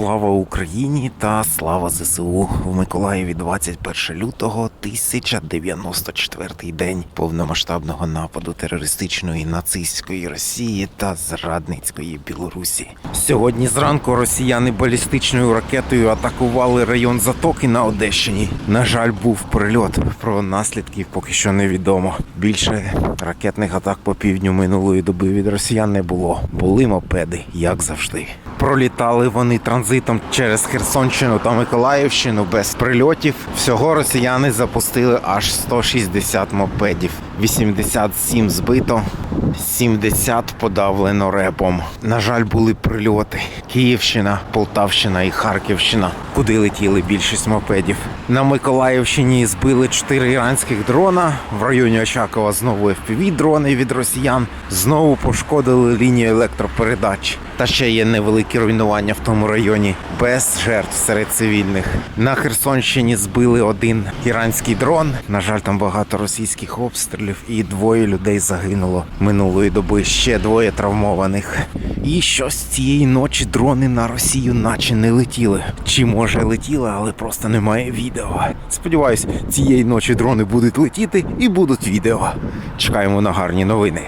Слава Україні та слава ЗСУ в Миколаєві 21 лютого 1094 день повномасштабного нападу терористичної нацистської Росії та зрадницької Білорусі. Сьогодні зранку росіяни балістичною ракетою атакували район Затоки на Одещині. На жаль, був прильот. Про наслідки поки що невідомо. Більше ракетних атак по півдню минулої доби від росіян не було. Були мопеди, як завжди. Пролітали вони транзитом через Херсонщину та Миколаївщину без прильотів. Всього росіяни запустили аж 160 мопедів, 87 збито, 70 подавлено репом. На жаль, були прильоти. Київщина, Полтавщина і Харківщина, куди летіли більшість мопедів. На Миколаївщині збили 4 іранських дрона. В районі Очакова знову fpv дрони від росіян. Знову пошкодили лінію електропередач. Та ще є невеликі руйнування в тому районі без жертв серед цивільних. На Херсонщині збили один іранський дрон. На жаль, там багато російських обстрілів, і двоє людей загинуло минулої доби. Ще двоє травмованих. І щось цієї ночі дрони на Росію наче не летіли. Чи може летіли, але просто немає відео. Сподіваюсь, цієї ночі дрони будуть летіти і будуть відео. Чекаємо на гарні новини.